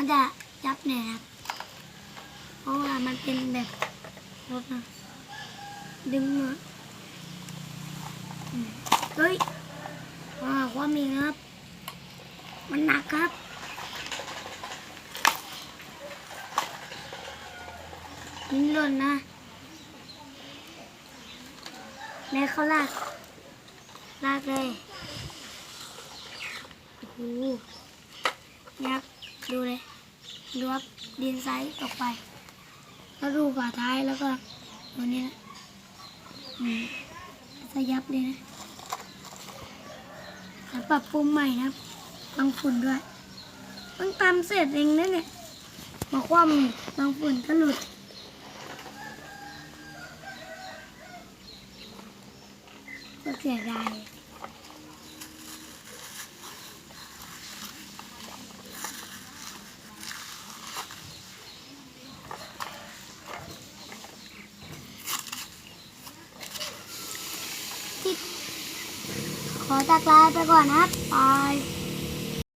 มันจะยับแนครับ เพราะว่ามันเป็นแบบรถนะดึงมาอืมเฮ้ยว้าวความมีครับ มันหนักครับนิ้นหล่นนะแม่เขาลาก ลากเลยโอ้โหยับ ดูเลยดูครับดินไซส์ตกไป แล้วดูฝาท้ายแล้วก็ตัวนี้นะอืมสยับเลยนะแล้วปรับปรุงใหม่นะบางฝุ่นด้วยเพิ่งทำเสร็จเองนะเนี่ยมาคว่ำบางฝุ่นก็หลุดก็เสียดาย ขอจากลาไปก่อนนะครับบาย